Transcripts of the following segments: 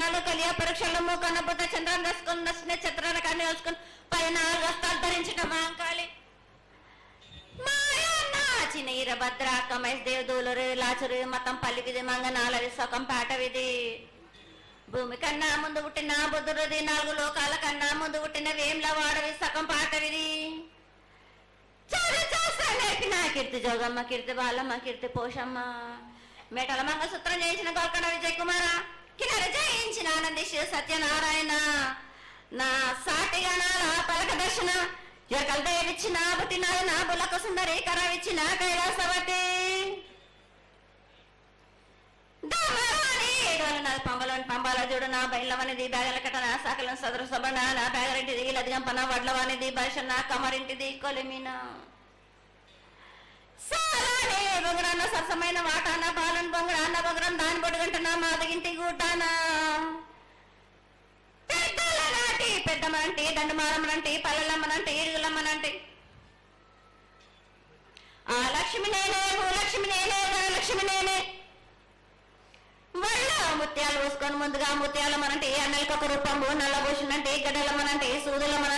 చందనాలు కలియ పరీక్షలు మూకన్న బుద్ధ చంద్రం దసుకొని నచ్చిన చిత్రాల కానీ వేసుకొని పైన వస్త్రాలు ధరించిన మాంకాళి మాయన్న చిన్న ఈరభద్ర కమేష్ దేవదూలరు లాచురు మతం పల్లికిది మంగనాలరి సొకం పాటవిది భూమి కన్నా ముందు పుట్టిన బుద్ధుడిది నాలుగు లోకాల కన్నా ముందు పుట్టిన వేమ్ల వాడవి సగం పాటవిది నా కీర్తి జోగమ్మ కీర్తి బాలమ్మ కీర్తి పోషమ్మ. మేటల మంగసూత్రం చేసిన గోల్కొండ విజయ్ కుమారా కిన్నర జయించిన ఆనంది సత్యనారాయణ. నా సాటిగా నా పలక దర్శన ఎరకల దేవిచ్చిన పుట్టినాడు నా బులకు సుందరి కరవిచ్చిన కైలాసవతి. దామరాని ఏడవల నా పంబలోని పంబాల చూడు నా బయలవనిది బ్యాగల కట్ట నా సాకలను సదరు సబన నా బ్యాగరింటిది లదిగంపన వడ్లవానిది భాష నా కమరింటిది కొలిమిన. సారానే బొంగరాన్న సరసమైన వాటాన బాలన్ బొంగరాన్న బొంగరం దాని బొడుగంట నా మాదగింటి గూటాన పెద్దల పెద్దమనంటి దండమారమ్మనంటి పల్లెలమ్మనంటి ఇరుగులమ్మనంటి ఆ లక్ష్మి నేనే భూలక్ష్మి నేనే ధనలక్ష్మి నేనే. వాళ్ళ ముత్యాలు పోసుకొని ముందుగా ముత్యాలమ్మనంటి మనంటే అన్నలకి ఒక రూపంబు నల్లబోషునంటే గడ్డలమ్మనంటే సూదులమ్మనంటే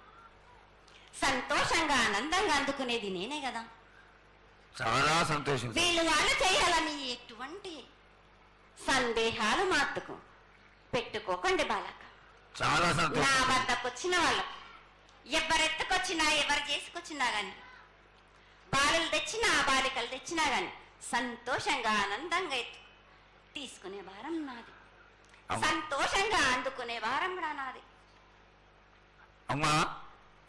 సంతోషంగా ఆనందంగా అందుకునేది నేనే కదా. చాలా సంతోషం వీళ్ళు వాళ్ళు చేయాలని ఎటువంటి సందేహాలు మాత్తుకు పెట్టుకోకండి బాలక. చాలా నా సంతోషం వద్దకు వచ్చిన వాళ్ళు. ఎవరెత్తుకొచ్చినా ఎవరు చేసుకొచ్చినా గాని బాలులు తెచ్చినా బాలికలు తెచ్చినా గాని సంతోషంగా ఆనందంగా ఎత్తు తీసుకునే వారం నాది. సంతోషంగా అందుకునే వారం కూడా నాది. అమ్మా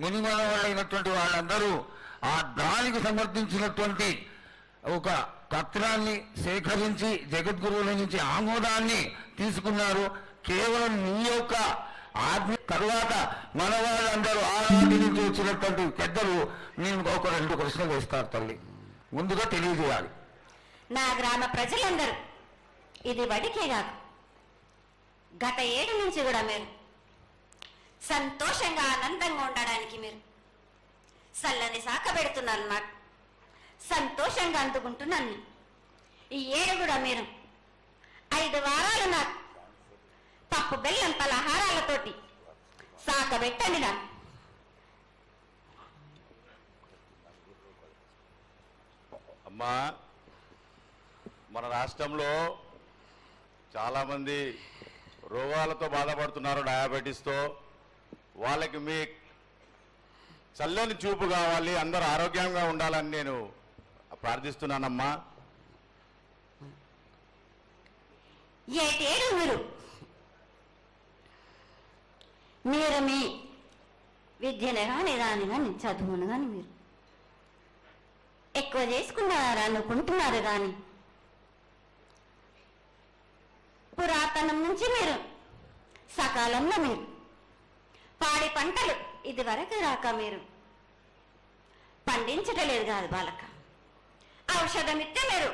మునిమానవాళ్ళైనటువంటి వాళ్ళందరూ ఆ దానికి సమర్థించినటువంటి ఒక పత్రాన్ని సేకరించి జగద్గురువుల నుంచి ఆమోదాన్ని తీసుకున్నారు. కేవలం నీ యొక్క ఆజ్ఞ తర్వాత మన వాళ్ళందరూ ఆనాటి నుంచి వచ్చినటువంటి పెద్దలు నేను ఒక రెండు ప్రశ్నలు వేస్తారు తల్లి. ముందుగా తెలియజేయాలి. నా గ్రామ ప్రజలందరూ ఇది వడికే కాదు. గత ఏడు నుంచి కూడా మీరు సంతోషంగా ఆనందంగా ఉండడానికి మీరు. చల్లని శాఖ పెడుతున్నారు నాకు సంతోషంగా అందుకుంటున్నాను ఈ ఏడు కూడా మీరు. ఐదు వారాలు నాకు. పప్పు బెల్లం పలహారాలతోటి శాఖ పెట్టండి నాకు. అమ్మా మన రాష్ట్రంలో చాలామంది రోగాలతో బాధపడుతున్నారు డయాబెటీస్తో. వాళ్ళకి మీ చల్లని చూపు కావాలి అందరూ ఆరోగ్యంగా ఉండాలని నేను ప్రార్థిస్తున్నానమ్మా. ఏటేడు మీరు? మీరు మీ విద్యను కానీ దాని కానీ చదువును కానీ మీరు ఎక్కువ చేసుకున్నారు అనుకుంటున్నారు కానీ? పురాతనం నుంచి మీరు సకాలంలో మీరు పాడి పంటలు ఇది వరకు రాక మీరు. పండించటలేదు కాదు బాలక ఔషధమిత్తే మీరు.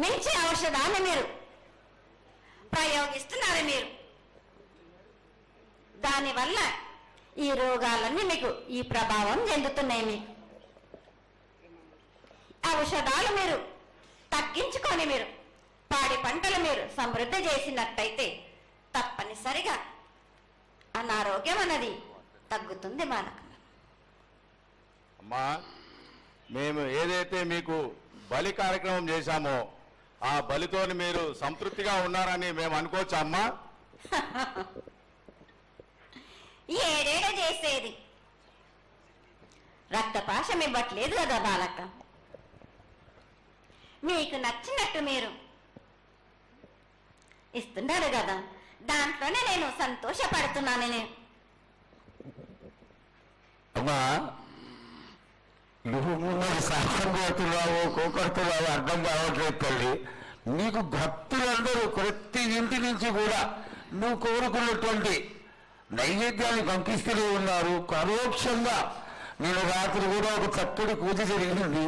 మించి ఔషధాన్ని మీరు. ప్రయోగిస్తున్నారు మీరు. దానివల్ల ఈ రోగాలన్నీ మీకు ఈ ప్రభావం చెందుతున్నాయి మీకు. ఔషధాలు మీరు తగ్గించుకొని మీరు. పాడి పంటలు మీరు సమృద్ధి చేసినట్టయితే తప్పనిసరిగా అనారోగ్యం అన్నది. తగ్గుతుంది మనకు అమ్మా మేము ఏదైతే మీకు బలి కార్యక్రమం చేశామో ఆ బలితోని మీరు సంతృప్తిగా ఉన్నారని మేము అనుకోవచ్చా అమ్మా? ఏడేడ చేసేది. రక్తపాశం ఇవ్వట్లేదు కదా బాలక్క. మీకు నచ్చినట్టు మీరు ఇస్తున్నారు కదా. దాంట్లోనే నేను సంతోషపడుతున్నాను నేను అమ్మా నువ్వు ముందు సాహసం కోకొడుతున్నావు అర్థం కావట్లేదు తల్లి. నీకు భక్తులందరూ ప్రతి ఇంటి నుంచి కూడా నువ్వు కోరుకున్నటువంటి నైవేద్యాన్ని పంపిస్తూనే ఉన్నారు. పరోక్షంగా నేను రాత్రి కూడా ఒక చక్కటి పూజ జరిగింది.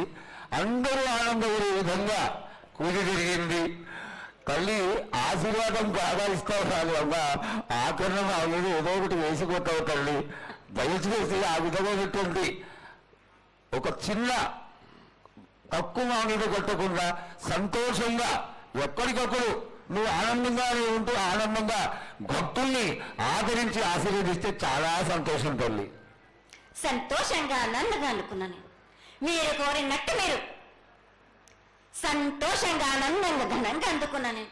అందరూ ఆనందపడే విధంగా పూజ జరిగింది. తల్లి ఆశీర్వాదం బాగా ఇస్తావు కాదు అమ్మ ఆకరణ నా మీద ఏదో ఒకటి వేసిపోతావు తల్లి. దయచేసి ఆ విధమైనటువంటి ఒక చిన్న తక్కువ మా మీద కొట్టకుండా సంతోషంగా ఎప్పటికప్పుడు నువ్వు ఆనందంగానే ఉంటూ ఆనందంగా భక్తుల్ని ఆదరించి ఆశీర్వదిస్తే చాలా సంతోషం తల్లి. సంతోషంగా ఆనందంగా అనుకున్నాను. మీరు కోరినట్టు మీరు సంతోషంగా ఆనందంగా ఘనంగా అందుకున్నాను నేను.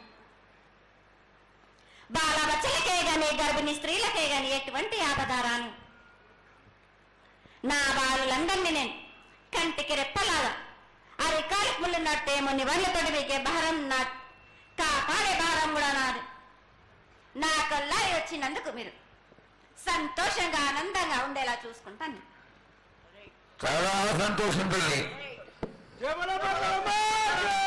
బాలబచ్చలకే గాని గర్భిణీ స్త్రీలకే గాని ఎటువంటి ఆపదారాను నా బాలులందరినీ నేను కంటికి రెప్పలాగా అరికాలి ముళ్ళు నట్టేమో నివర్లతోటి మీకే భారం నా కాపాడే భారం కూడా నాది. నా కల్లా వచ్చినందుకు మీరు సంతోషంగా ఆనందంగా ఉండేలా చూసుకుంటాను. చాలా సంతోషం తల్లి. Chama na bola,